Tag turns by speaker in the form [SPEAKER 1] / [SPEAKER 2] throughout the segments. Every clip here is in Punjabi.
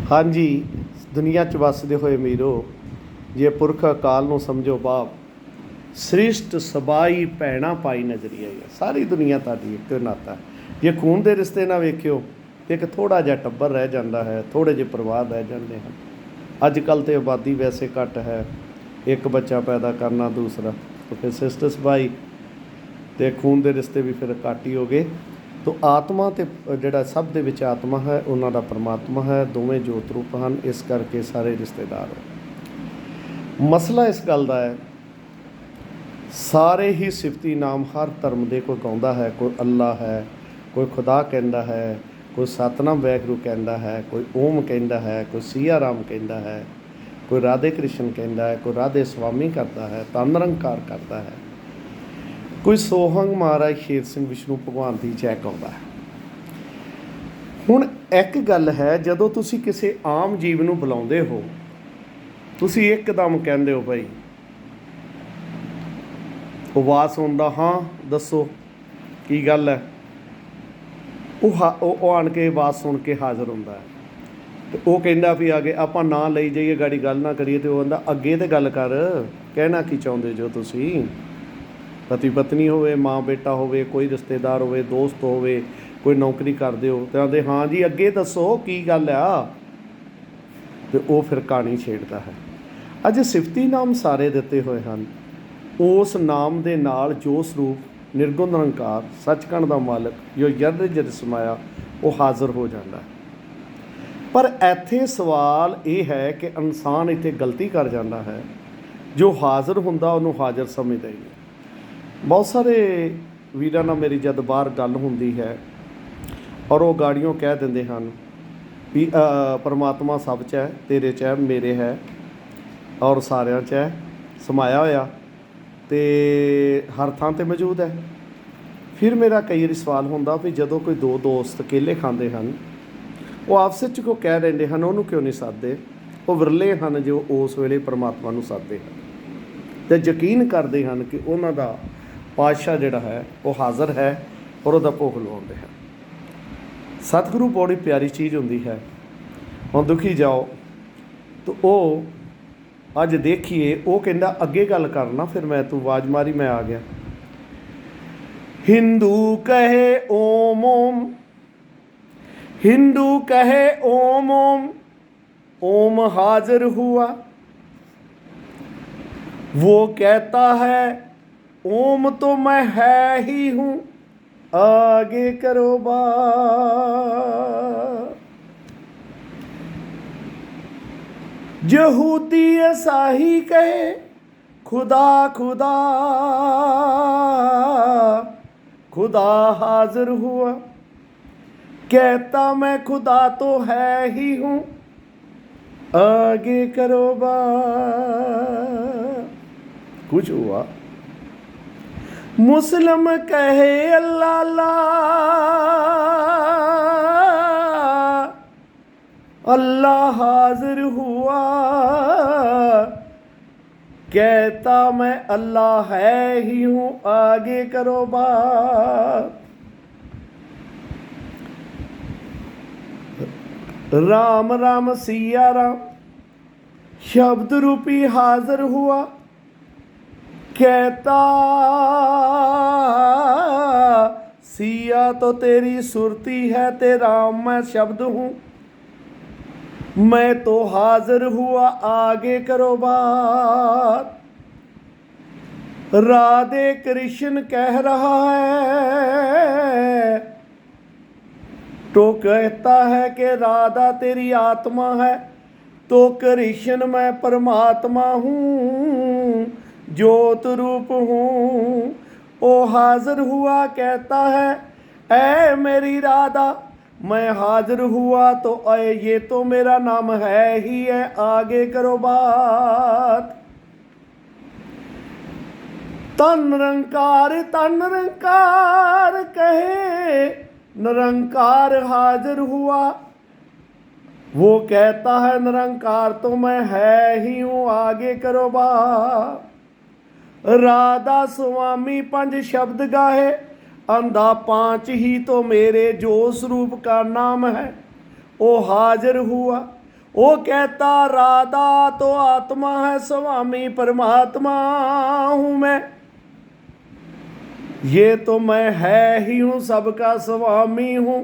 [SPEAKER 1] ਹਾਂਜੀ, ਦੁਨੀਆ 'ਚ ਵਸਦੇ ਹੋਏ ਮੀਰੋ, ਜੇ ਪੁਰਖ ਅਕਾਲ ਨੂੰ ਸਮਝੋ ਬਾਪ, ਸ੍ਰਿਸ਼ਟ ਸਬਾਈ ਭੈਣਾ ਪਾਈ ਨਜ਼ਰੀ ਹੈ ਸਾਰੀ ਦੁਨੀਆ ਤੁਹਾਡੀ ਇੱਕ ਨਾਤਾ ਜੇ ਖੂਨ ਦੇ ਰਿਸ਼ਤੇ ਨਾ ਵੇਖਿਓ ਤੇ ਇੱਕ ਥੋੜਾ ਜਿਹਾ ਟੱਬਰ ਰਹਿ ਜਾਂਦਾ ਹੈ ਥੋੜੇ ਜਿਹੇ ਪਰਿਵਾਰ ਰਹਿ ਜਾਂਦੇ ਹਨ। ਅੱਜ ਕੱਲ ਤੇ ਆਬਾਦੀ ਵੈਸੇ ਘੱਟ ਹੈ, ਇੱਕ ਬੱਚਾ ਪੈਦਾ ਕਰਨਾ ਦੂਸਰਾ, ਤੇ ਫਿਰ ਸਿਸਟਰ ਸਬਾਈ ਤੇ ਖੂਨ ਦੇ ਰਿਸ਼ਤੇ ਵੀ ਫਿਰ ਘੱਟ ਹੀ ਹੋ ਗਏ। ਤੋ ਆਤਮਾ ਤੇ ਜਿਹੜਾ ਸਭ ਦੇ ਵਿੱਚ ਆਤਮਾ ਹੈ, ਉਹਨਾਂ ਦਾ ਪਰਮਾਤਮਾ ਹੈ, ਦੋਵੇਂ ਜੋਤ ਰੂਪ ਹਨ, ਇਸ ਕਰਕੇ ਸਾਰੇ ਰਿਸ਼ਤੇਦਾਰ ਹੋ। ਮਸਲਾ ਇਸ ਗੱਲ ਦਾ ਹੈ, ਸਾਰੇ ਹੀ ਸਿਫਤੀ ਨਾਮ ਹਰ ਧਰਮ ਦੇ ਕੋਈ ਗਾਉਂਦਾ ਹੈ, ਕੋਈ ਅੱਲਾ ਹੈ, ਕੋਈ ਖੁਦਾ ਕਹਿੰਦਾ ਹੈ, ਕੋਈ ਸਤਨਾਮ ਵੈਗਰੂ ਕਹਿੰਦਾ ਹੈ, ਕੋਈ ਓਮ ਕਹਿੰਦਾ ਹੈ, ਕੋਈ ਸੀਆ ਰਾਮ ਕਹਿੰਦਾ ਹੈ, ਕੋਈ ਰਾਧੇ ਕ੍ਰਿਸ਼ਨ ਕਹਿੰਦਾ ਹੈ, ਕੋਈ ਰਾਧੇ ਸਵਾਮੀ ਕਰਦਾ ਹੈ, ਤਨ ਨਿਰੰਕਾਰ ਕਰਦਾ ਹੈ। ਕੋਈ ਸੋਹੰਗ ਮਹਾਰਾਜ ਸ਼ੇਰ ਸਿੰਘ ਵਿਸ਼ਨੂੰ ਭਗਵਾਨ ਦੀ ਜੈ ਗਾਉਂਦਾ ਹੁਣ ਇੱਕ ਗੱਲ ਹੈ, ਜਦੋਂ ਤੁਸੀਂ ਕਿਸੇ ਆਮ ਜੀਵ ਨੂੰ ਬੁਲਾਉਂਦੇ ਹੋ, ਤੁਸੀਂ ਇੱਕਦਮ ਕਹਿੰਦੇ ਹੋ ਭਾਈ ਆਵਾਜ਼ ਸੁਣਦਾ ਹਾਂ, ਦੱਸੋ ਕੀ ਗੱਲ ਹੈ? ਉਹ ਉਹ ਉਹ ਆਣ ਕੇ ਆਵਾਜ਼ ਸੁਣ ਕੇ ਹਾਜ਼ਰ ਹੁੰਦਾ ਹੈ। ਤੇ ਉਹ ਕਹਿੰਦਾ ਵੀ ਆਗੇ ਆਪਾਂ ਨਾ ਲਈ ਜਾਈਏ, ਗਾੜੀ ਗੱਲ ਨਾ ਕਰੀਏ, ਤੇ ਉਹ ਕਹਿੰਦਾ, ਅੱਗੇ ਤੇ ਗੱਲ ਕਰ, ਕਹਿਣਾ ਕੀ ਚਾਹੁੰਦੇ ਜੋ ਤੁਸੀਂ? ਪਤੀ ਪਤਨੀ ਹੋਵੇ ਮਾਂ ਬੇਟਾ ਹੋਵੇ, ਕੋਈ ਰਿਸ਼ਤੇਦਾਰ ਹੋਵੇ, ਦੋਸਤ ਹੋਵੇ, ਕੋਈ ਨੌਕਰੀ ਕਰਦੇ ਹੋ, ਤਾਂ ਆਂਦੇ, ਹਾਂ ਜੀ, ਅੱਗੇ ਦੱਸੋ ਕੀ ਗੱਲ ਆ? ਤੇ ਉਹ ਫਿਰ ਕਹਾਣੀ ਛੇੜਦਾ ਹੈ। ਅੱਜ ਸਿਫਤੀ ਨਾਮ ਸਾਰੇ ਦਿੱਤੇ ਹੋਏ ਹਨ। ਉਸ ਨਾਮ ਦੇ ਨਾਲ ਜੋ ਸਰੂਪ, ਨਿਰਗੁਣ ਨਿਰੰਕਾਰ ਸੱਚਖੰਡ ਦਾ ਮਾਲਕ, ਜੋ ਜਰਦ ਜਦ ਸਮਾਇਆ, ਉਹ ਹਾਜ਼ਰ ਹੋ ਜਾਂਦਾ ਹੈ। ਪਰ ਇੱਥੇ ਸਵਾਲ ਇਹ ਹੈ ਕਿ ਇਨਸਾਨ ਇੱਥੇ ਗਲਤੀ ਕਰ ਜਾਂਦਾ ਹੈ। ਜੋ ਹਾਜ਼ਰ ਹੁੰਦਾ, ਉਹਨੂੰ ਹਾਜ਼ਰ ਸਮਝਦਾ ਹੀ ਨਹੀਂ। ਬਹੁਤ ਸਾਰੇ ਵੀਰਾਂ ਨਾਲ ਮੇਰੀ ਜਦ ਬਾਹਰ ਗੱਲ ਹੁੰਦੀ ਹੈ ਔਰ ਉਹ ਗਾੜੀਆਂ ਕਹਿ ਦਿੰਦੇ ਹਨ ਵੀ ਪਰਮਾਤਮਾ ਸਭ 'ਚ ਹੈ, ਤੇਰੇ 'ਚ ਹੈ, ਮੇਰੇ ਹੈ ਔਰ ਸਾਰਿਆਂ 'ਚ ਹੈ, ਸਮਾਇਆ ਹੋਇਆ ਤੇ ਹਰ ਥਾਂ ਤੇ ਮੌਜੂਦ ਹੈ। ਫਿਰ ਮੇਰਾ ਕਈ ਵਾਰੀ ਸਵਾਲ ਹੁੰਦਾ ਵੀ ਜਦੋਂ ਕੋਈ ਦੋ ਦੋਸਤ ਕੇਲੇ ਖਾਂਦੇ ਹਨ, ਉਹ ਆਪਸ ਵਿੱਚ ਕੋ ਕਹਿ ਰਹਿੰਦੇ ਹਨ, ਉਹਨੂੰ ਕਿਉਂ ਨਹੀਂ ਸਾਧਦੇ ਉਹ ਵਿਰਲੇ ਹਨ ਜੋ ਉਸ ਵੇਲੇ ਪਰਮਾਤਮਾ ਨੂੰ ਸਾਧਦੇ ਹਨ। ਤੇ ਯਕੀਨ ਕਰਦੇ ਹਨ ਕਿ ਉਹਨਾਂ ਦਾ ਪਾਤਸ਼ਾਹ ਜਿਹੜਾ ਹੈ ਉਹ ਹਾਜ਼ਰ ਹੈ ਔਰ ਉਹਦਾ ਭੋਗ ਲਵਾਉਂਦੇ ਹਨ ਸਤਿਗੁਰੂ ਬੜੀ ਪਿਆਰੀ ਚੀਜ਼ ਹੁੰਦੀ ਹੈ ਹੁਣ ਦੁਖੀ ਜਾਓ ਤਾਂ ਉਹ ਅੱਜ ਦੇਖੀਏ ਉਹ ਕਹਿੰਦਾ ਅੱਗੇ ਗੱਲ ਕਰਨਾ ਫਿਰ ਮੈਂ ਤੂੰ ਆਵਾਜ਼ ਮਾਰੀ ਮੈਂ ਆ ਗਿਆ ਹਿੰਦੂ ਕਹੇ ਓਮ ਓਮ हिंदू कहे ओम ओम ओम हाजिर हुआ वो कहता है اوم تو میں ہے ہی ہوں، آگے کرو با یہودی ایسا ہی کہے، خدا خدا خدا حاضر ہوا۔ کہتا میں خدا تو ہے ہی ہوں، آگے کرو با کچھ ہوا؟ مسلم کہے اللہ اللہ۔ اللہ حاضر ہوا۔ کہتا میں اللہ ہے ہی ہوں، آگے کرو بات۔ رام رام سیا رام شبد روپی حاضر ہوا۔ कहता सिया तो तेरी सुरती है ते राम मैं शब्द हूँ मैं तो हाजिर हुआ आगे करो बात राधे कृष्ण कह रहा है तो कहता है कि राधा तेरी आत्मा है तो कृष्ण मैं परमात्मा हूँ جوت روپ ہوں او حاضر ہوا کہتا ہے اے میری رادہ میں حاضر ہوا تو اے یہ تو میرا نام ہے ہی ہے آگے کرو بات تن رنکار تن رنکار کہے نرنکار حاضر ہوا وہ کہتا ہے نرنکار تو میں ہے ہی ہوں آگے کرو بات राधा स्वामी पंज शब्द गाहे अंधा पांच ही तो मेरे जो स्वरूप का नाम है ओ हाजिर हुआ वो कहता राधा तो आत्मा है स्वामी परमात्मा हूं मैं ये तो मैं है ही हूं सबका स्वामी हूं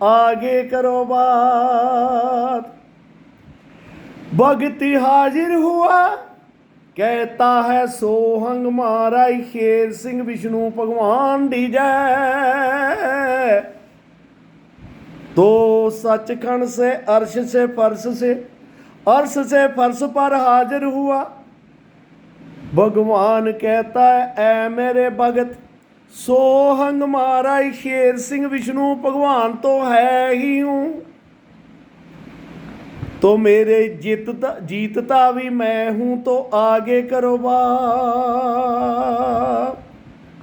[SPEAKER 1] आगे करो बात भक्ति हाजिर हुआ कहता है सोहंग महाराज शेर सिंह विष्णु भगवान दी जय तो सचखंड से अर्श से फर्श से अर्श से फर्श पर हाजिर हुआ भगवान कहता है ऐ मेरे भगत सोहंग महाराज शेर सिंह विष्णु भगवान तो है ही हूं तो मेरे जीतता जीतता भी मैं हूं तो आगे करो बात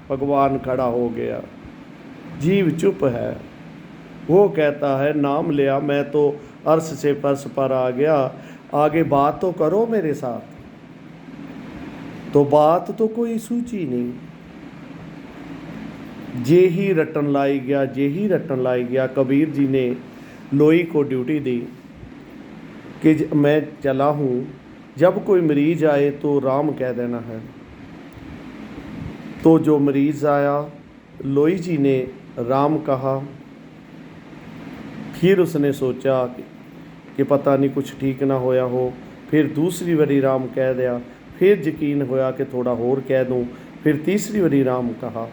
[SPEAKER 1] भगवान खड़ा हो गया जीव चुप है वो कहता है नाम लिया मैं तो अर्श से फर्श पर आ गया आगे बात तो करो मेरे साथ तो बात तो कोई सूची नहीं जे ही रटन लाई गया जे ही रटन लाई गया कबीर जी ने लोई को ड्यूटी दी کہ میں چلا ہوں، جب کوئی مریض آئے تو رام کہہ دینا ہے۔ تو جو مریض آیا، لوئی جی نے رام کہا۔ پھر اس نے سوچا کہ پتہ نہیں کچھ ٹھیک نہ ہویا ہو۔ پھر دوسری بری رام کہہ دیا۔ پھر یقین ہویا کہ تھوڑا اور کہہ دوں۔ پھر تیسری بری رام کہا۔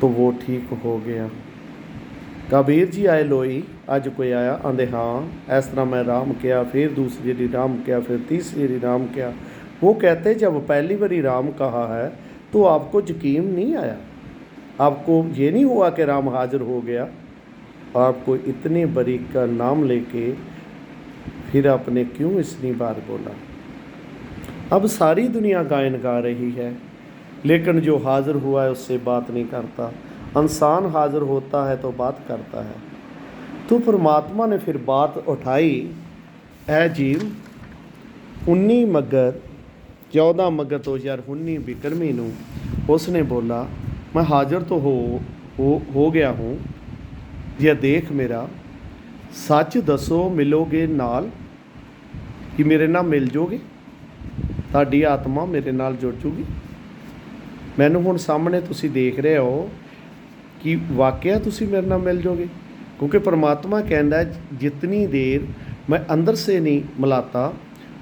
[SPEAKER 1] تو وہ ٹھیک ہو گیا۔ ਕਬੀਰ ਜੀ ਆਏ ਲੋਈ ਅੱਜ ਕੋਈ ਆਇਆ ਆਂਦੇ ਹਾਂ ਇਸ ਤਰ੍ਹਾਂ ਮੈਂ ਰਾਮ ਕਿਹਾ ਫਿਰ ਦੂਸਰੀ ਦੀ ਰਾਮ ਕਿਹਾ ਫਿਰ ਤੀਸਰੀ ਦੀ ਰਾਮ ਕਿਹਾ ਉਹ ਕਹਤੇ ਜਬ ਪਹਿਲੀ باری رام کہا ہے، تو آپ کو یقین نہیں آیا؟ آپ کو یہ نہیں ہوا کہ رام حاضر ہو گیا؟ آپ کو اتنے بری کا نام لے کے پھر آپ نے کیوں اتنی بار بولا؟ اب ساری دنیا گائن گا رہی ہے، لیکن جو حاضر ہوا ہے، اس سے بات نہیں کرتا۔ इंसान हाजिर होता है तो बात करता है तो परमात्मा ने फिर बात उठाई है जीव 19 मगर 14 मगर 2019 बिक्रमी ਨੂੰ ਉਸਨੇ ਬੋਲਾ ਮੈਂ ਹਾਜ਼ਰ तो ਹੋ ਹੋ ਹੋ ਗਿਆ ਹੂੰ ਜੇ ਦੇਖ ਮੇਰਾ ਸੱਚ ਦੱਸੋ ਮਿਲੋਗੇ ਨਾਲ ਕਿ ਮੇਰੇ ਨਾਲ ਮਿਲ ਜੋਗੇ ਤੁਹਾਡੀ ਆਤਮਾ ਮੇਰੇ ਨਾਲ ਜੁੜ ਜੂਗੀ ਮੈਨੂੰ ਹੁਣ ਸਾਹਮਣੇ ਤੁਸੀਂ ਦੇਖ ਰਹੇ ਹੋ ਕਿ ਵਾਕਿਆ ਤੁਸੀਂ ਮੇਰੇ ਨਾਲ ਮਿਲ ਜੋਗੇ क्योंकि परमात्मा कहता है जितनी देर मैं अंदर से नहीं मिलाता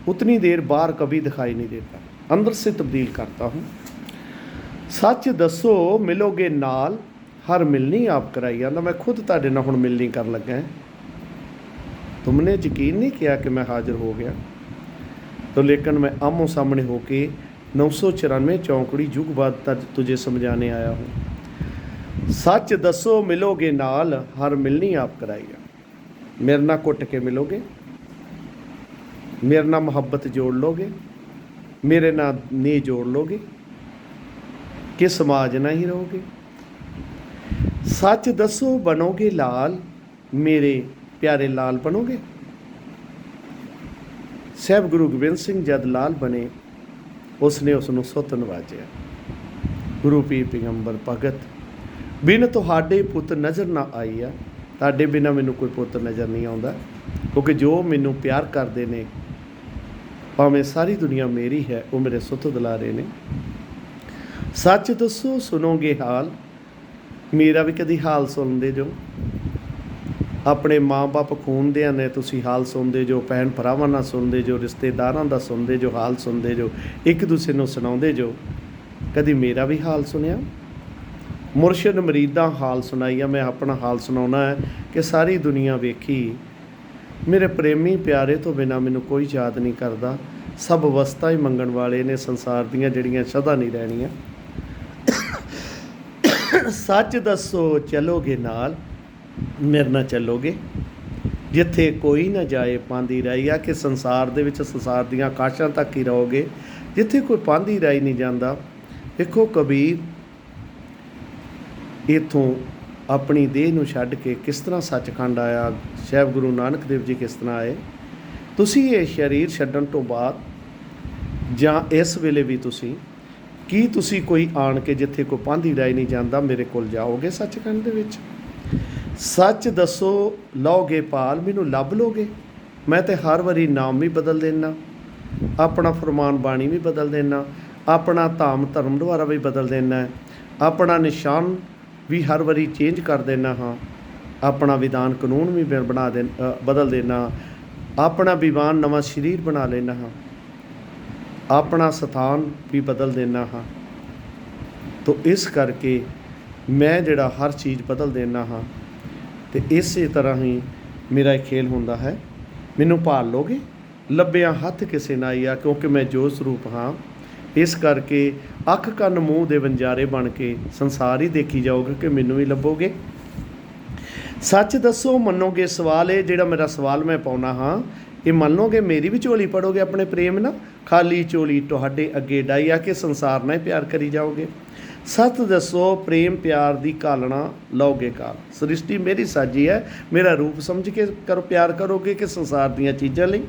[SPEAKER 1] उतनी देर बाहर कभी दिखाई नहीं देता अंदर से तब्दील करता हूँ ਸੱਚ ਦੱਸੋ ਮਿਲੋਗੇ ਨਾਲ ਹਰ ਮਿਲਣੀ ਆਪ ਕਰਾਈ ਜਾਂਦਾ ਮੈਂ ਖੁਦ ਤੁਹਾਡੇ ਨਾਲ ਹੁਣ ਮਿਲਣੀ ਕਰਨ ਲੱਗਾ ਹਾਂ तुमने यकीन नहीं किया कि मैं हाजिर हो गया तो लेकिन मैं आमो सामने होके नौ सौ चौरानवे चौंकड़ी युग बाद तक तुझे समझाने ਸੱਚ ਦੱਸੋ ਮਿਲੋਗੇ ਨਾਲ, ਹਰ ਮਿਲਣੀ ਆਪ ਕਰਾਈਆ ਮੇਰੇ ਨਾਲ ਕੁੱਟ ਕੇ ਮਿਲੋਗੇ? ਮੇਰੇ ਨਾਲ ਮੁਹੱਬਤ ਜੋੜ ਲੋਗੇ? ਮੇਰੇ ਨਾਲ ਨੇ ਜੋੜ ਲੋਗੇ? ਕਿ ਸਮਾਜ ਨਾਲ ਹੀ ਰਹੋਗੇ? ਸੱਚ ਦੱਸੋ ਬਣੋਗੇ ਲਾਲ, ਮੇਰੇ ਪਿਆਰੇ ਲਾਲ ਬਣੋਗੇ? ਸਹਿਬ ਗੁਰੂ ਗੋਬਿੰਦ ਸਿੰਘ ਜਦ ਲਾਲ ਬਣੇ, ਉਸਨੇ ਉਸ ਨੂੰ ਸੁੱਤ ਨਵਾਜਿਆ। ਗੁਰੂ ਪੀਰ ਪੈਗੰਬਰ ਭਗਤ ਬਿਨ ਤੁਹਾਡੇ ਪੁੱਤ ਨਜ਼ਰ ਨਾ ਆਈ ਆ, ਤੁਹਾਡੇ ਬਿਨਾ ਮੈਨੂੰ ਕੋਈ ਪੁੱਤ ਨਜ਼ਰ ਨਹੀਂ ਆਉਂਦਾ, ਕਿਉਂਕਿ ਜੋ ਮੈਨੂੰ ਪਿਆਰ ਕਰਦੇ ਨੇ, ਭਾਵੇਂ ਸਾਰੀ ਦੁਨੀਆ ਮੇਰੀ ਹੈ, ਉਹ ਮੇਰੇ ਸੁੱਤ ਦੁਲਾਰੇ ਨੇ। ਸੱਚ ਦੱਸੋ, ਸੁਣੋਗੇ ਹਾਲ? ਮੇਰਾ ਵੀ ਕਦੀ ਹਾਲ ਸੁਣਦੇ ਜੋ? ਆਪਣੇ ਮਾਂ-ਬਾਪ ਖੂਨ ਨੇ ਤੁਸੀਂ ਹਾਲ ਸੁਣਦੇ ਜੋ ਭੈਣ ਭਰਾਵਾਂ ਨਾਲ ਸੁਣਦੇ ਜੋ, ਰਿਸ਼ਤੇਦਾਰਾਂ ਦਾ ਸੁਣਦੇ ਜੋ, ਹਾਲ ਸੁਣਦੇ ਜੋ, ਇੱਕ ਦੂਸਰੇ ਨੂੰ ਸੁਣਾਉਂਦੇ ਜੋ। ਕਦੀ ਮੇਰਾ ਵੀ ਹਾਲ ਸੁਣਿਆ? ਮੁਰਸ਼ਿਦ ਮਰੀਦਾਂ ਹਾਲ ਸੁਣਾਈਆ ਮੈਂ ਆਪਣਾ ਹਾਲ ਸੁਣਾਉਣਾ ਹੈ ਕਿ ਸਾਰੀ ਦੁਨੀਆ ਵੇਖੀ। ਮੇਰੇ ਪ੍ਰੇਮੀ ਪਿਆਰੇ ਤੋਂ ਬਿਨਾ ਮੈਨੂੰ ਕੋਈ ਯਾਦ ਨਹੀਂ ਕਰਦਾ। ਸਭ ਵਸਤਾਂ ਹੀ ਮੰਗਣ ਵਾਲੇ ਨੇ, ਸੰਸਾਰ ਦੀਆਂ ਜਿਹੜੀਆਂ ਸਦਾ ਨਹੀਂ ਰਹਿਣੀਆਂ। ਸੱਚ ਦੱਸੋ, ਚਲੋਗੇ ਨਾਲ? ਮੇਰੇ ਨਾਲ ਚੱਲੋਗੇ? ਜਿੱਥੇ ਕੋਈ ਨਾ ਜਾਏ ਪਾਂਦੀ ਰਾਈ, ਆ ਕਿ ਸੰਸਾਰ ਦੇ ਵਿੱਚ ਸੰਸਾਰ ਦੀਆਂ ਆਕਾਸ਼ਾਂ ਤੱਕ ਹੀ ਰਹੋਗੇ। ਜਿੱਥੇ ਕੋਈ ਪਾਂਦੀ ਰਾਈ ਨਹੀਂ ਜਾਂਦਾ। ਦੇਖੋ ਕਬੀਰ ਇਥੋਂ ਆਪਣੀ ਦੇਹ ਨੂੰ ਛੱਡ ਕੇ ਕਿਸ ਤਰ੍ਹਾਂ ਸੱਚਖੰਡ ਆਇਆ? ਸਹਿਬ ਗੁਰੂ ਨਾਨਕ ਦੇਵ ਜੀ ਕਿਸ ਤਰ੍ਹਾਂ ਆਏ? ਤੁਸੀਂ ਇਹ ਸਰੀਰ ਛੱਡਣ ਤੋਂ ਬਾਅਦ ਜਾਂ ਇਸ ਵੇਲੇ ਵੀ ਤੁਸੀਂ, ਕੀ ਤੁਸੀਂ ਕੋਈ ਆਣ ਕੇ ਜਿੱਥੇ ਕੋਈ ਪਾਂਦੀ ਰਾਈ ਨਹੀਂ ਜਾਂਦਾ, ਮੇਰੇ ਕੋਲ ਜਾਓਗੇ ਸੱਚਖੰਡ ਦੇ ਵਿੱਚ? ਸੱਚ ਦੱਸੋ, ਲਓਗੇ ਪਾਲ ਮੈਨੂੰ ਲੱਭ ਲੋਗੇ ਮੈਂ ਤੇ ਹਰ ਵਾਰੀ ਨਾਮ ਵੀ ਬਦਲ ਦੇਣਾ ਆਪਣਾ ਫਰਮਾਨ ਬਾਣੀ ਵੀ ਬਦਲ ਦੇਣਾ ਆਪਣਾ ਧਾਮ ਧਰਮ ਦੁਆਰਾ ਵੀ ਬਦਲ ਦੇਣਾ ਆਪਣਾ ਨਿਸ਼ਾਨ ਵੀ ਹਰ ਵਾਰੀ ਚੇਂਜ ਕਰ ਦੇਣਾ ਹਾਂ ਆਪਣਾ ਵਿਧਾਨ ਕਾਨੂੰਨ ਵੀ ਬਣਾ ਦੇ ਅ, ਬਦਲ ਦੇਣਾ ਆਪਣਾ ਵਿਵਾਨ ਨਵਾਂ ਸਰੀਰ ਬਣਾ ਲੈਣਾ ਹਾਂ ਆਪਣਾ ਸਥਾਨ ਵੀ ਬਦਲ ਦੇਣਾ ਹਾਂ। ਤੋ ਇਸ ਕਰਕੇ ਮੈਂ ਜਿਹੜਾ ਹਰ ਚੀਜ਼ ਬਦਲ ਦੇਣਾ ਹਾਂ ਤੇ ਇਸੇ ਤਰ੍ਹਾਂ ਹੀ ਮੇਰਾ ਇਹ ਖੇਲ ਹੁੰਦਾ ਹੈ ਮੈਨੂੰ ਭਾਲ ਲੋਗੇ? ਲੱਭਿਆ ਹੱਥ ਕਿਸੇ ਨਾ ਆਇਆ ਕਿਉਂਕਿ ਮੈਂ ਜੋਸ਼ ਸਰੂਪ ਹਾਂ ਇਸ ਕਰਕੇ ਅੱਖ ਕੰਨ ਮੂੰਹ ਦੇ ਵੰਜਾਰੇ ਬਣ ਕੇ ਸੰਸਾਰ ਹੀ ਦੇਖੀ ਜਾਓਗੇ ਕਿ ਮੈਨੂੰ ਹੀ ਲੱਭੋਗੇ? ਸੱਚ ਦੱਸੋ ਮੰਨੋਗੇ ਸਵਾਲ ਇਹ ਜਿਹੜਾ ਮੇਰਾ ਸਵਾਲ ਮੈਂ ਪਾਉਣਾ ਹਾਂ ਇਹ ਮੰਨ ਲਓਗੇ ਮੇਰੀ ਵੀ ਝੋਲੀ ਪੜੋਗੇ ਆਪਣੇ ਪ੍ਰੇਮ ਨਾਲ? ਖਾਲੀ ਝੋਲੀ ਤੁਹਾਡੇ ਅੱਗੇ ਡਾਈ ਆ ਕੇ ਸੰਸਾਰ ਨਾਲ ਹੀ ਪਿਆਰ ਕਰੀ ਜਾਓਗੇ। ਸੱਚ ਦੱਸੋ ਪ੍ਰੇਮ ਪਿਆਰ ਦੀ ਕਾਲਣਾ ਲਓਗੇ ਕਾਲ ਸ੍ਰਿਸ਼ਟੀ ਮੇਰੀ ਸਾਜੀ ਹੈ ਮੇਰਾ ਰੂਪ ਸਮਝ ਕੇ ਕਰੋ ਪਿਆਰ ਕਰੋਗੇ ਕਿ ਸੰਸਾਰ ਦੀਆਂ ਚੀਜ਼ਾਂ ਲਈ?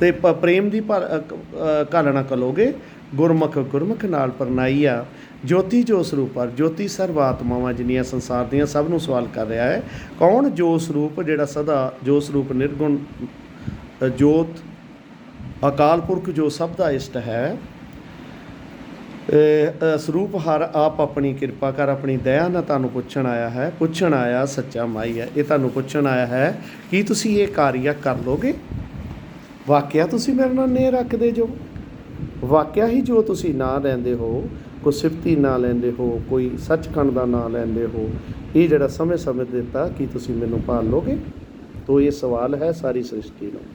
[SPEAKER 1] ਤੇ ਪ੍ਰੇਮ ਦੀ ਭਰ- ਅ, ਘਾਲਣਾ ਕਲੋਗੇ ਗੁਰਮੁਖ ਗੁਰਮੁਖ ਨਾਲ ਪਰਨਾਈ ਜੋਤੀ ਜੋ ਸਰੂਪ ਪਰ ਜੋਤੀ ਸਰਵਾਤਮਾਵਾਂ ਜਿੰਨੀਆਂ ਸੰਸਾਰ ਦੀਆਂ ਸਭ ਨੂੰ ਸਵਾਲ ਕਰ ਰਿਹਾ ਹੈ, ਕੌਣ ਜੋ ਸਰੂਪ ਜਿਹੜਾ ਸਦਾ ਜੋ ਸਰੂਪ ਨਿਰਗੁਣ, ਜੋਤ, ਅਕਾਲ ਪੁਰਖ ਜੋ ਸਭ ਦਾ ਇਸ਼ਟ ਹੈ ਸਰੂਪ ਹਰ ਆਪ ਆਪਣੀ ਕਿਰਪਾ ਕਰ ਆਪਣੀ ਦਇਆ ਨਾਲ ਤੁਹਾਨੂੰ ਪੁੱਛਣ ਆਇਆ ਹੈ, ਪੁੱਛਣ ਆਇਆ ਸੱਚਾ ਮਾਈ ਹੈ। ਇਹ ਤੁਹਾਨੂੰ ਪੁੱਛਣ ਆਇਆ ਹੈ ਕੀ ਤੁਸੀਂ ਇਹ ਕਾਰਿਆ ਕਰ ਲੋਗੇ? ਵਾਕਿਆ ਤੁਸੀਂ ਮੇਰੇ ਨਾਲ ਨੇ ਰੱਖਦੇ ਜੋ? ਵਾਕਿਆ ਹੀ ਜੋ ਤੁਸੀਂ ਨਾਂ ਲੈਂਦੇ ਹੋ, ਕੋਈ ਸਿਫਤੀ ਨਾਂ ਲੈਂਦੇ ਹੋ, ਕੋਈ ਸੱਚਖੰਡ ਦਾ ਨਾਂ ਲੈਂਦੇ ਹੋ, ਇਹ ਜਿਹੜਾ ਸਮੇਂ ਸਮੇਂ ਦਿੱਤਾ ਕੀ ਤੁਸੀਂ ਮੈਨੂੰ ਭਾਲ ਲੋਗੇ? ਤੋ ਇਹ ਸਵਾਲ ਹੈ ਸਾਰੀ ਸ੍ਰਿਸ਼ਟੀ ਨੂੰ।